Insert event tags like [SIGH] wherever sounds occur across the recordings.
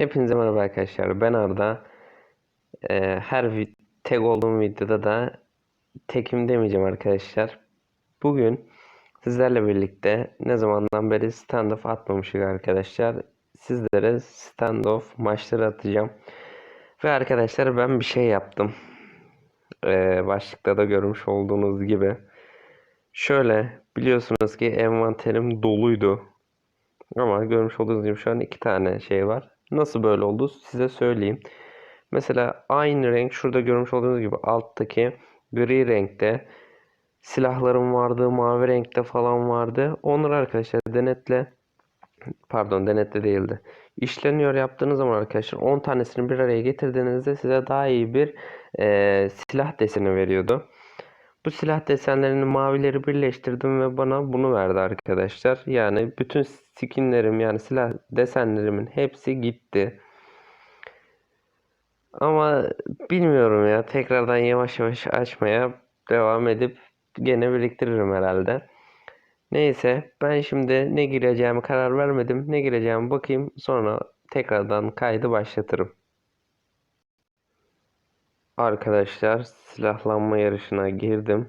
Hepinize merhaba arkadaşlar. Ben Arda. Ee, her tek olduğum videoda da tekim demeyeceğim arkadaşlar. Bugün sizlerle birlikte ne zamandan beri standoff atmamıştık arkadaşlar. Sizlere standoff maçları atacağım. Ve arkadaşlar ben bir şey yaptım. Ee, başlıkta da görmüş olduğunuz gibi. Şöyle biliyorsunuz ki envanterim doluydu. Ama görmüş olduğunuz gibi şu an iki tane şey var. Nasıl böyle oldu size söyleyeyim. Mesela aynı renk şurada görmüş olduğunuz gibi alttaki gri renkte silahlarım vardı, mavi renkte falan vardı. Onları arkadaşlar denetle pardon denetle değildi. İşleniyor yaptığınız zaman arkadaşlar 10 tanesini bir araya getirdiğinizde size daha iyi bir e, silah deseni veriyordu. Bu silah desenlerini mavileri birleştirdim ve bana bunu verdi arkadaşlar. Yani bütün skinlerim yani silah desenlerimin hepsi gitti. Ama bilmiyorum ya tekrardan yavaş yavaş açmaya devam edip gene biriktiririm herhalde. Neyse ben şimdi ne gireceğimi karar vermedim. Ne gireceğimi bakayım sonra tekrardan kaydı başlatırım. Arkadaşlar silahlanma yarışına girdim.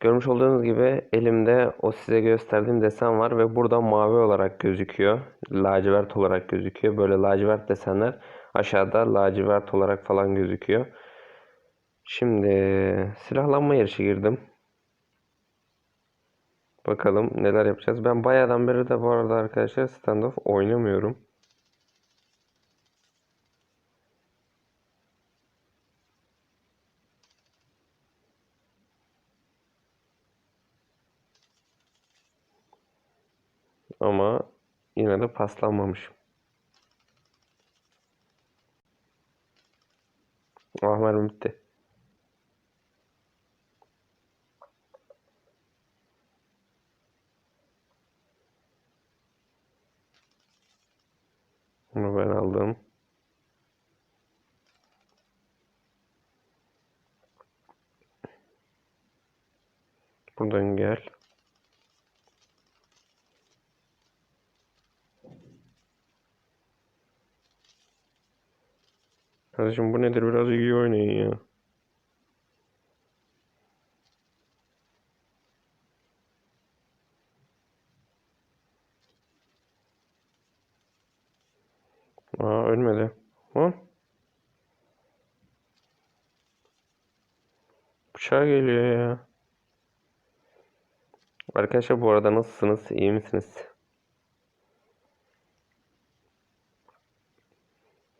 Görmüş olduğunuz gibi elimde o size gösterdiğim desen var ve burada mavi olarak gözüküyor. Lacivert olarak gözüküyor. Böyle lacivert desenler aşağıda lacivert olarak falan gözüküyor. Şimdi silahlanma yarışı girdim. Bakalım neler yapacağız. Ben bayağıdan beri de bu arada arkadaşlar standoff oynamıyorum. Ama yine de paslanmamışım. Ah mermi bitti. Bunu ben aldım. Buradan gel. Kardeşim bu nedir? Biraz iyi oynayın ya. Aa ölmedi. Ha? Bıçağı geliyor ya. Arkadaşlar bu arada nasılsınız? İyi misiniz?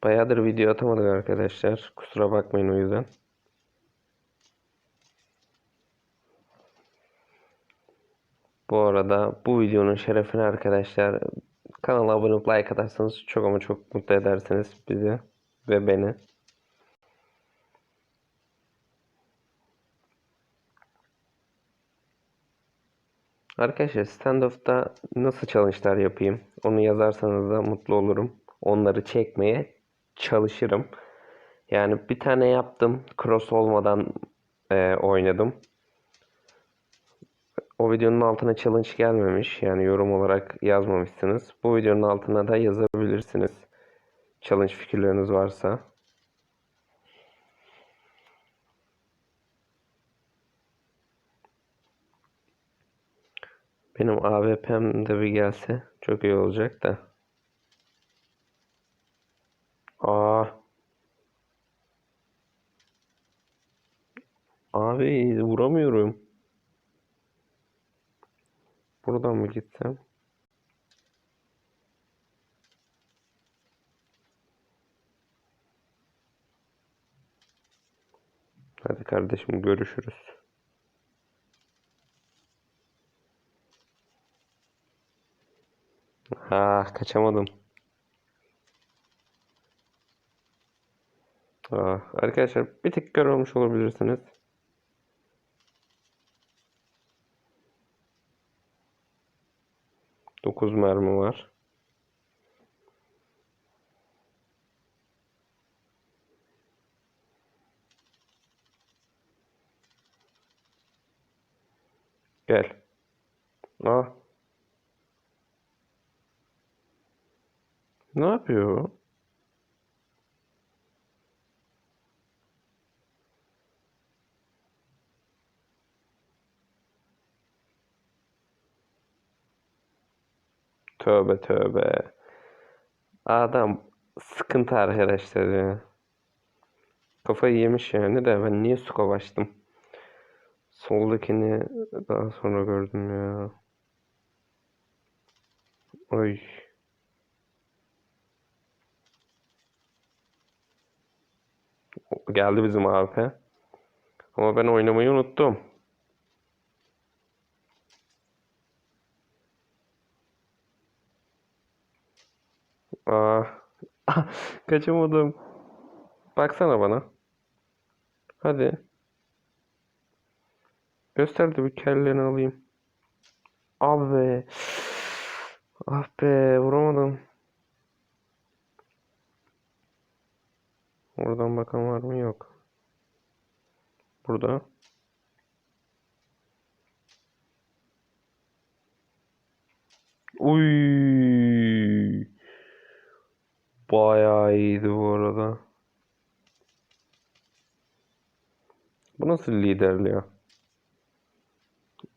Bayağıdır video atamadık arkadaşlar. Kusura bakmayın o yüzden. Bu arada bu videonun şerefine arkadaşlar kanala abone olup like atarsanız çok ama çok mutlu edersiniz bizi ve beni. Arkadaşlar standoff'ta nasıl challenge'lar yapayım? Onu yazarsanız da mutlu olurum. Onları çekmeye çalışırım. Yani bir tane yaptım. Cross olmadan e, oynadım. O videonun altına challenge gelmemiş. Yani yorum olarak yazmamışsınız. Bu videonun altına da yazabilirsiniz. Challenge fikirleriniz varsa. Benim AWP'm de bir gelse çok iyi olacak da. Aa. Abi vuramıyorum. Buradan mı gitsem? Hadi kardeşim görüşürüz. Ah kaçamadım. Ah, arkadaşlar bir tık kör olmuş olabilirsiniz. Dokuz mermi var. Gel. Ah. Ne yapıyor? Tövbe tövbe. Adam sıkıntı arkadaşlar ya. Kafayı yemiş yani de ben niye scope açtım? Soldakini daha sonra gördüm ya. Oy. Geldi bizim AP. Ama ben oynamayı unuttum. Aa, [LAUGHS] kaçamadım. Baksana bana. Hadi. Göster de bir kelleni alayım. Abi be. Ah be vuramadım. Oradan bakan var mı? Yok. Burada. Uy. Bayağı iyiydi bu arada. Bu nasıl liderli?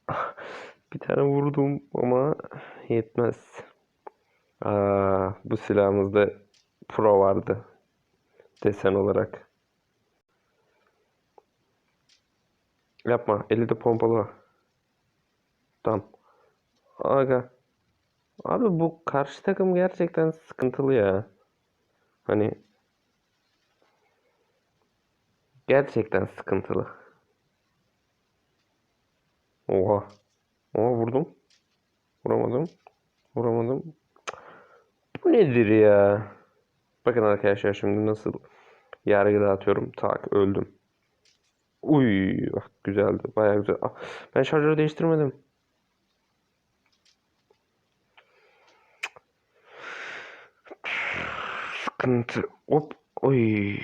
[LAUGHS] Bir tane vurdum ama yetmez. Aa, bu silahımızda pro vardı. Desen olarak. Yapma. Eli de pompalı var. Tamam. Aga. Abi bu karşı takım gerçekten sıkıntılı ya. Hani gerçekten sıkıntılı. Oha. Oha vurdum. Vuramadım. Vuramadım. Bu nedir ya? Bakın arkadaşlar şimdi nasıl yargı dağıtıyorum. Tak öldüm. Uy ah, güzeldi. Bayağı güzel. Ah, ben şarjörü değiştirmedim. Sıkıntı. Hop. Oy.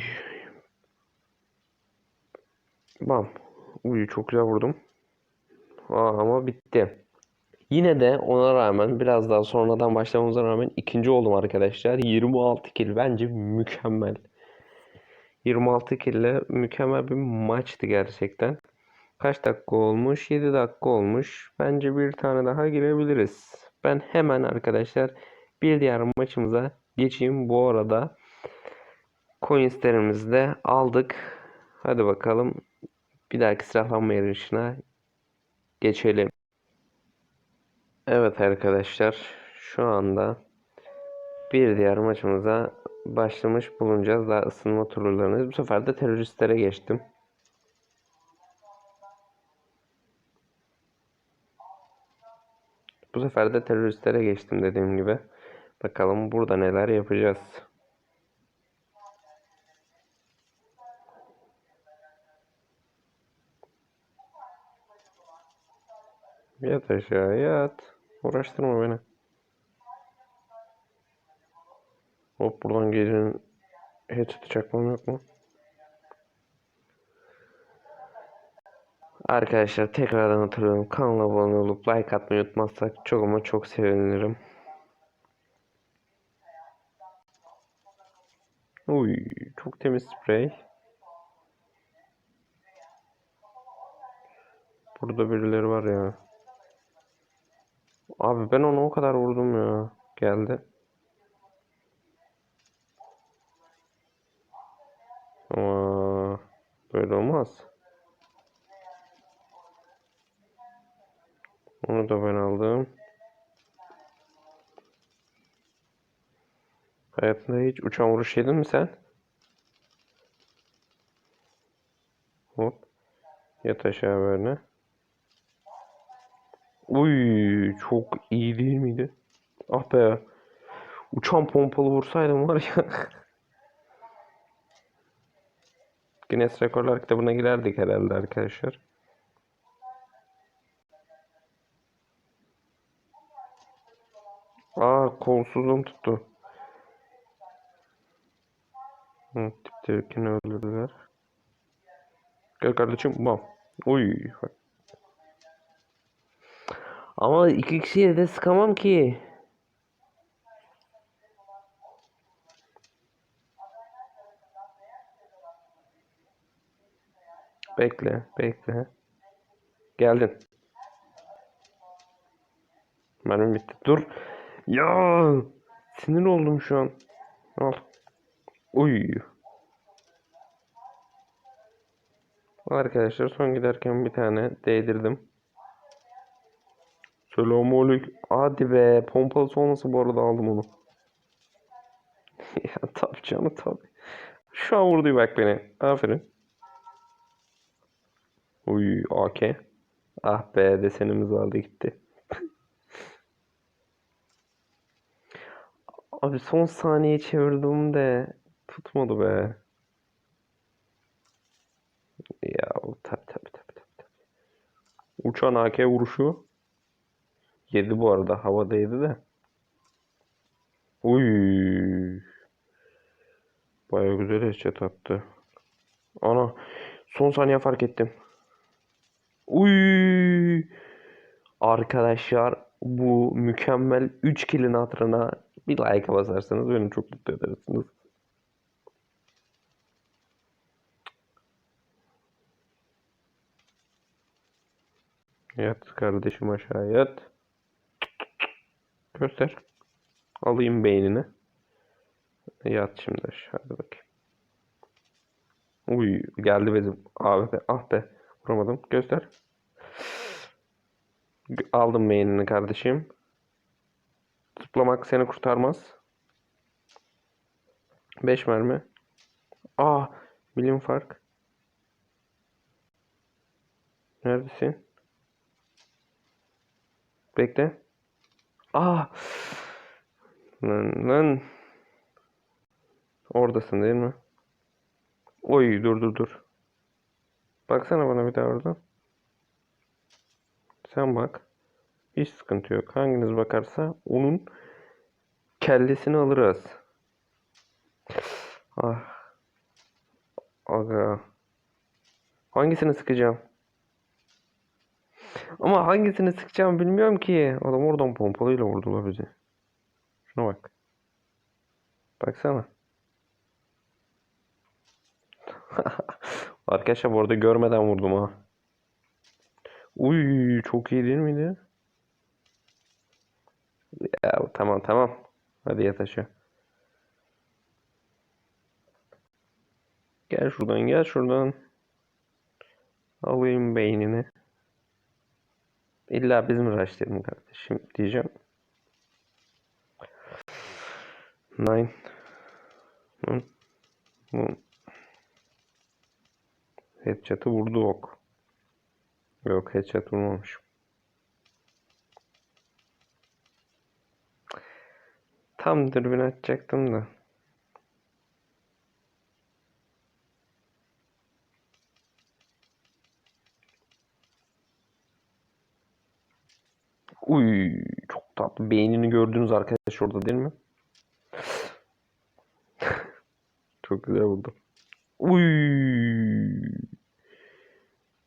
Bam. Uy çok güzel vurdum. Aa, ama bitti. Yine de ona rağmen biraz daha sonradan başlamamıza rağmen ikinci oldum arkadaşlar. 26 kill bence mükemmel. 26 kill ile mükemmel bir maçtı gerçekten. Kaç dakika olmuş? 7 dakika olmuş. Bence bir tane daha girebiliriz. Ben hemen arkadaşlar bir diğer maçımıza geçeyim. Bu arada coinslerimizi de aldık. Hadi bakalım bir dahaki silahlanma yarışına geçelim. Evet arkadaşlar şu anda bir diğer maçımıza başlamış bulunacağız. Daha ısınma turlarındayız. Bu sefer de teröristlere geçtim. Bu sefer de teröristlere geçtim dediğim gibi. Bakalım burada neler yapacağız. Yat aşağı yat. Uğraştırma beni. Hop buradan gecenin headshot'ı çakmam yok mu? Arkadaşlar tekrardan hatırlıyorum. Kanala abone olup like atmayı unutmazsak çok ama çok sevinirim. Uy, çok temiz sprey. Burada birileri var ya. Abi ben onu o kadar vurdum ya. Geldi. Ama böyle olmaz. Onu da ben aldım. Hayatında hiç uçan vuruş yedin mi sen? Hop. Yat aşağı böyle. Uy çok iyi değil miydi? Ah be. Uçan pompalı vursaydım var ya. [LAUGHS] Guinness Rekorlar kitabına girerdik herhalde arkadaşlar. Aa kolsuzluğum tuttu. Hı, tiptekini öldürdüler. Gel kardeşim bam. Bak. Ama iki kişiye de sıkamam ki. Bekle, bekle. Geldin. Mermim bitti. Dur. Ya sinir oldum şu an. Al. Uy. Arkadaşlar son giderken bir tane değdirdim. Selamünaleyküm. Hadi be. Pompalısı olmasa bu arada aldım onu. [LAUGHS] ya tabii canım tabii. Şu an vurdu bak beni. Aferin. Uy AK. Ah be desenimiz vardı gitti. [LAUGHS] Abi son saniye çevirdim de tutmadı be. Ya tabi tabi tabi tabi. Uçan AK vuruşu. Yedi bu arada havadaydı da. Uy. Baya güzel headshot attı. Ana son saniye fark ettim. Uy. Arkadaşlar bu mükemmel 3 kill'in hatırına bir like basarsanız beni çok mutlu edersiniz. Yat kardeşim aşağı yat. Göster. Alayım beynini. Yat şimdi aşağı hadi bakayım. Uy geldi bizim. Abi be, ah be. Vuramadım. Göster. Aldım beynini kardeşim. Zıplamak seni kurtarmaz. 5 mermi. Aa, milim fark. Neredesin? Bekle. Aa. Lan lan. Oradasın değil mi? Oy dur dur dur. Baksana bana bir daha oradan. Sen bak. Hiç sıkıntı yok. Hanginiz bakarsa onun kellesini alırız. Ah. Aga. Hangisini sıkacağım? Ama hangisini sıkacağım bilmiyorum ki. Adam oradan pompalıyla vurdular bizi. Şuna bak. Baksana. [LAUGHS] Arkadaşlar bu arada görmeden vurdum ha. Uy çok iyi değil miydi? Ya tamam tamam. Hadi yat aşağı. Gel şuradan gel şuradan. Alayım beynini. İlla biz mi rushlayalım kardeşim diyeceğim. Nine. Hı. Hı. Headshot'ı vurdu ok. Yok headshot vurmamış. Tam dürbün açacaktım da. Uy çok tatlı. Beynini gördüğünüz arkadaş orada değil mi? [LAUGHS] Çok güzel vurdu. Uy.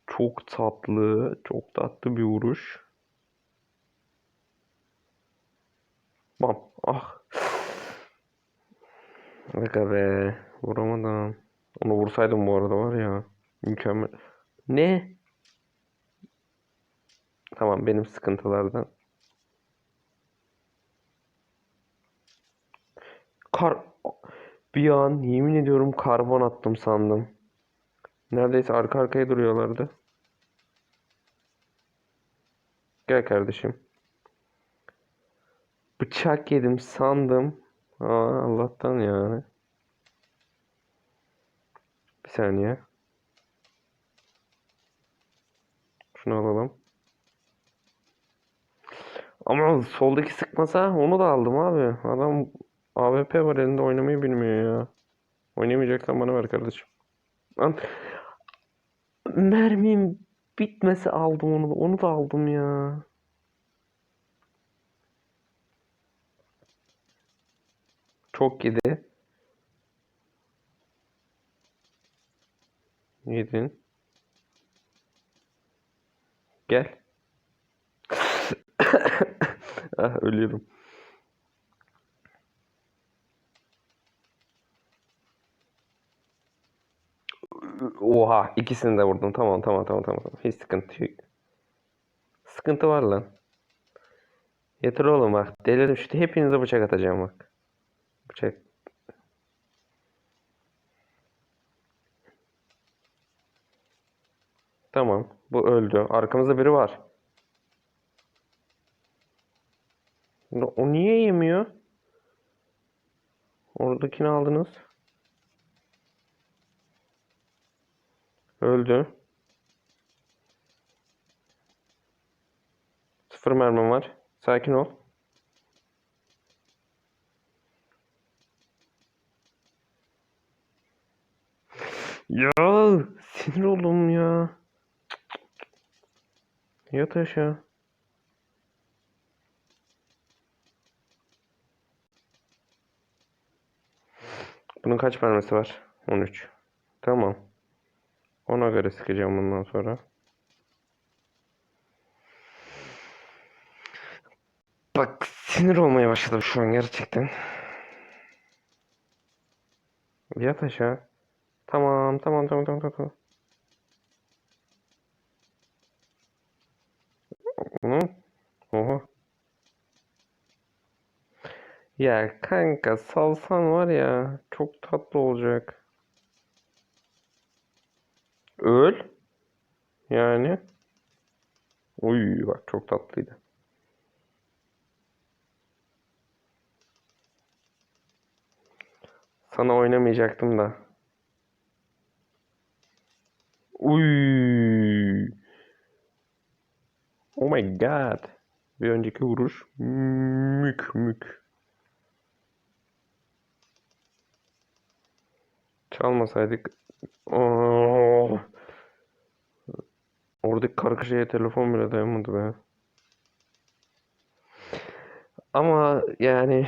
Çok tatlı, çok tatlı bir vuruş. Bam. Ah. Aga be. Vuramadım. Onu vursaydım bu arada var ya. Mükemmel. Ne? Tamam benim sıkıntılardan. Kar bir an yemin ediyorum karbon attım sandım. Neredeyse arka arkaya duruyorlardı. Gel kardeşim. Bıçak yedim sandım. Aa, Allah'tan yani. Bir saniye. Şunu alalım. Ama soldaki sıkmasa onu da aldım abi. Adam AWP var elinde oynamayı bilmiyor ya. Oynamayacaksan bana ver kardeşim. Lan mermim bitmesi aldım onu da. Onu da aldım ya. Çok yedi. Yedin. Gel. [LAUGHS] Ah ölüyorum. Oha ikisini de vurdum. Tamam tamam tamam tamam. Hiç sıkıntı yok. Sıkıntı var lan. Yeter oğlum bak. Delirdim işte. Hepinize bıçak atacağım bak. Bıçak. Tamam. Bu öldü. Arkamızda biri var. O niye yemiyor? Oradakini aldınız. Öldü. Sıfır mermim var. Sakin ol. Ya sinir oldum ya. Yat aşağı. Bunun kaç mermisi var? 13. Tamam. Ona göre sıkacağım bundan sonra. Bak sinir olmaya başladım şu an gerçekten. Yat aşağı. Tamam, tamam, tamam, tamam, tamam. Hı? Oha. Ya kanka salsan var ya çok tatlı olacak. Öl. Yani. Uy bak çok tatlıydı. Sana oynamayacaktım da. Uy. Oh my god. Bir önceki vuruş mük mük. Çalmasaydık. Oh. Oradaki kargaşaya telefon bile dayanmadı be. Ama yani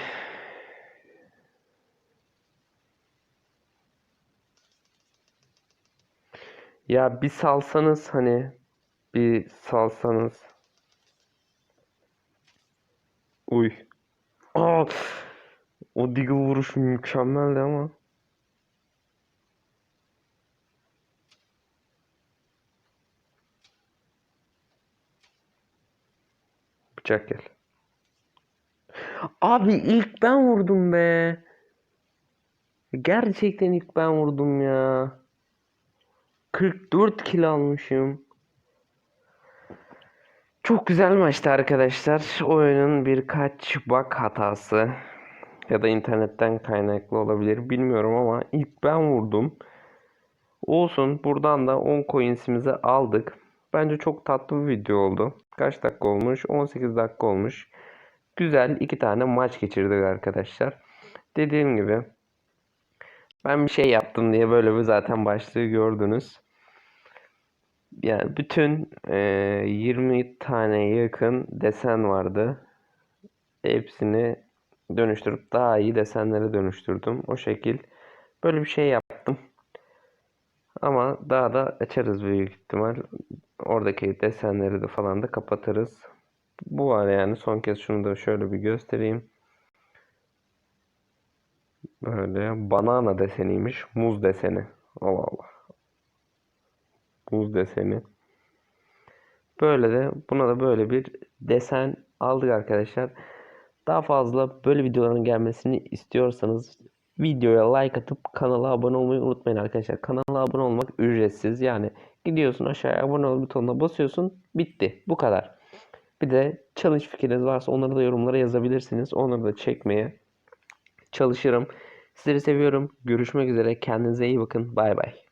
ya bir salsanız hani bir salsanız. Uy. Aa, o Deagle vuruş mükemmeldi ama. Bıçak gel. Abi ilk ben vurdum be. Gerçekten ilk ben vurdum ya. 44 kill almışım. Çok güzel maçtı arkadaşlar. Oyunun birkaç bug hatası ya da internetten kaynaklı olabilir bilmiyorum ama ilk ben vurdum. Olsun buradan da 10 coins'imizi aldık. Bence çok tatlı bir video oldu. Kaç dakika olmuş? 18 dakika olmuş. Güzel iki tane maç geçirdik arkadaşlar. Dediğim gibi ben bir şey yaptım diye böyle bir zaten başlığı gördünüz. Yani bütün e, 20 tane yakın desen vardı. Hepsini dönüştürüp daha iyi desenlere dönüştürdüm. O şekil böyle bir şey yaptım. Ama daha da açarız büyük ihtimal. Oradaki desenleri de falan da kapatırız. Bu var yani. Son kez şunu da şöyle bir göstereyim. Böyle banana deseniymiş. Muz deseni. Allah Allah. Muz deseni. Böyle de buna da böyle bir desen aldık arkadaşlar. Daha fazla böyle videoların gelmesini istiyorsanız videoya like atıp kanala abone olmayı unutmayın arkadaşlar. Kanala abone olmak ücretsiz. Yani gidiyorsun aşağıya abone ol butonuna basıyorsun. Bitti. Bu kadar. Bir de challenge fikriniz varsa onları da yorumlara yazabilirsiniz. Onları da çekmeye çalışırım. Sizleri seviyorum. Görüşmek üzere. Kendinize iyi bakın. Bay bay.